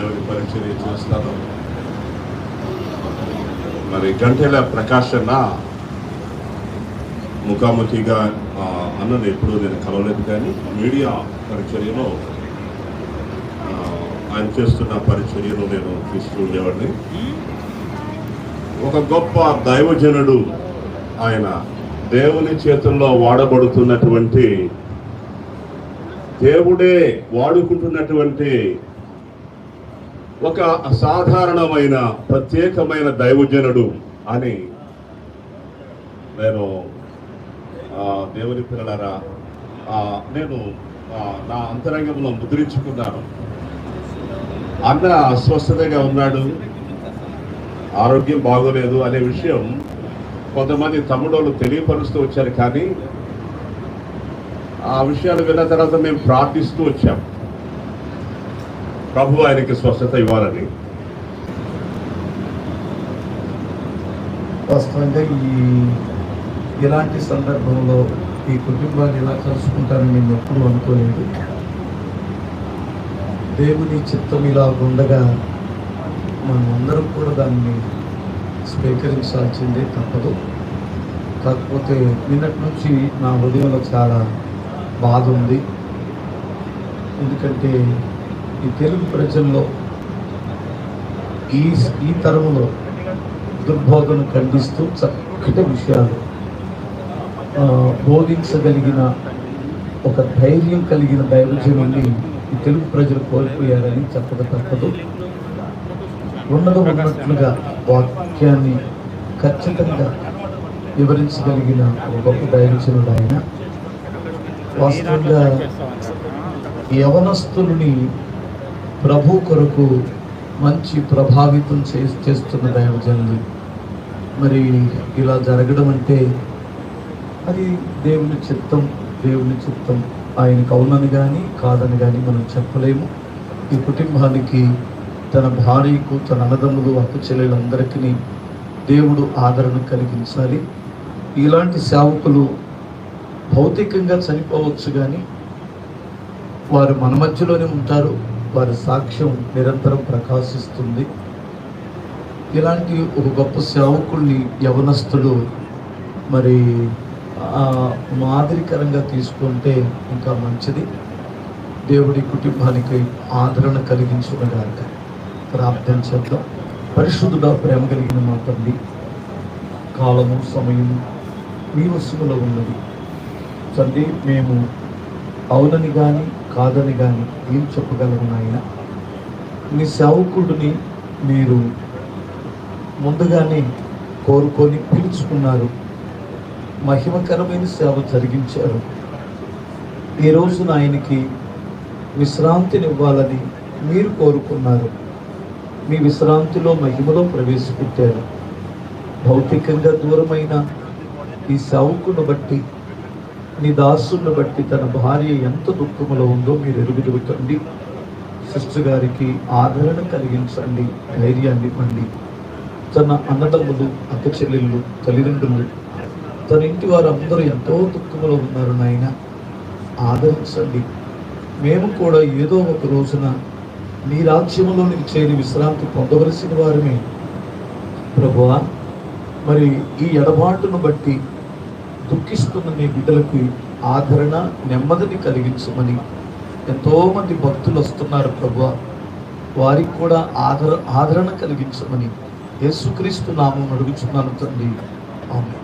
దేవుడి పరిచర్య చేస్తాను మరి గంటెల ప్రకాశన్న ముఖాముఖిగా ఆ, అన్నను ఎప్పుడూ నేను కలవలేదు కానీ మీడియా పరిచర్యలో ఆయన చేస్తున్న పరిచర్యను నేను చూస్తూ ఉండేవాడిని. ఒక గొప్ప దైవజనుడు ఆయన దేవుని చేతుల్లో వాడబడుతున్నటువంటి దేవుడే వాడుకుంటున్నటువంటి ఒక అసాధారణమైన ప్రత్యేకమైన దైవజనుడు అని నేను దేవుని పిల్లలరా నేను నా అంతరంగంలో ముద్రించుకున్నాను. అన్న అస్వస్థతగా ఉన్నాడు. ఆరోగ్యం బాగోలేదు అనే విషయం కొంతమంది తమ్ముడోళ్ళు తెలియపరుస్తూ వచ్చారు కానీ ఆ విషయాలు విన్న తర్వాత మేము ప్రార్థిస్తూ వచ్చాం. ప్రభు ఆయనకి స్వస్థత ఇవ్వాలని వాస్తవంగా ఈ ఇలాంటి సందర్భంలో ఈ కుటుంబాన్ని ఇలా కలుసుకుంటారని నేను ఎప్పుడూ అనుకోలేదు. దేవుని చిత్తం ఇలా ఉండగా మనం అందరం కూడా దాన్ని స్వీకరించాల్సిందే తప్పదు. కాకపోతే నిన్నటి నుంచి నా హృదయంలో చాలా బాధ ఉంది. ఎందుకంటే ఈ తెలుగు ప్రజల్లో ఈ ఈ తరంలో దుర్భోగను ఖండిస్తూ చక్కటి విషయాలు బోధించగలిగిన ఒక ధైర్యం కలిగిన దైవజనుని ఈ తెలుగు ప్రజలు కోల్పోయారని చెప్పక తప్పదు. ఉన్నది ఉన్నట్లుగా వాక్యాన్ని ఖచ్చితంగా వివరించగలిగిన ఒక గొప్ప దైవజనుడు ఆయన వాస్తవంగా యవనస్తుల్ని ప్రభు కొరకు మంచి ప్రభావితం చే చేస్తున్న దైవజనులు. మరి ఇలా జరగడం అంటే అది దేవుని చిత్తం దేవుని చిత్తం. ఆయనకు అవునని కానీ కాదని కానీ మనం చెప్పలేము. ఈ కుటుంబానికి తన భార్యకు తన అన్నదమ్ములు అక్క చెల్లెలందరికీ దేవుడు ఆదరణ కలిగించాలి. ఇలాంటి సేవకులు భౌతికంగా చనిపోవచ్చు కానీ వారు మన మధ్యలోనే ఉంటారు. వారి సాక్ష్యం నిరంతరం ప్రకాశిస్తుంది. ఇలాంటి ఒక గొప్ప సేవకుల్ని యవనస్తులు మరి మాదిరికరంగా తీసుకుంటే ఇంకా మంచిది. దేవుడి కుటుంబానికి ఆదరణ కలిగించుకునగాక ప్రార్థన చేద్దాం. పరిశుద్ధుడా ప్రేమ కలిగిన మా తండ్రి కాలము సమయము మీ వస్తువులో ఉన్నది. తండ్రి మేము అవునని కానీ కాదని కానీ ఏం చెప్పగలరు నాయన? మీ సేవకుడిని మీరు ముందుగానే కోరుకొని పిలుచుకున్నారు. మహిమకరమైన సేవ జరిగించారు. ఈ రోజున ఆయనకి విశ్రాంతినివ్వాలని మీరు కోరుకున్నారు. మీ విశ్రాంతిలో మహిమలో ప్రవేశపెట్టారు. భౌతికంగా దూరమైన ఈ సేవకును బట్టి నీ దాసుని బట్టి తన భార్య ఎంత దుఃఖములో ఉందో మీరు ఎరుగుదుటండి సిస్టర్ గారికి ఆదరణ కలిగించండి ధైర్యాన్ని ఇవ్వండి. తన అన్నదమ్ములు అక్క చెల్లెళ్ళు తల్లిదండ్రులు తన ఇంటి వారందరూ ఎంతో దుఃఖంలో ఉన్నారు నాయన. ఆదరించండి. మేము కూడా ఏదో ఒక రోజున నీ రాజ్యములోనికి చేరి విశ్రాంతి పొందవలసిన వారమే. ప్రభువా మరి ఈ ఎడబాటును బట్టి దుఃఖిస్తున్న నీ బిడ్డలకు ఆదరణ నెమ్మదిని కలిగించమని. ఎంతోమంది భక్తులు వస్తున్నారు ప్రభు వారికి కూడా ఆదర ఆదరణ కలిగించమని. యేసుక్రీస్తు నామం అడుగుచున్నాను తండ్రి. ఆమె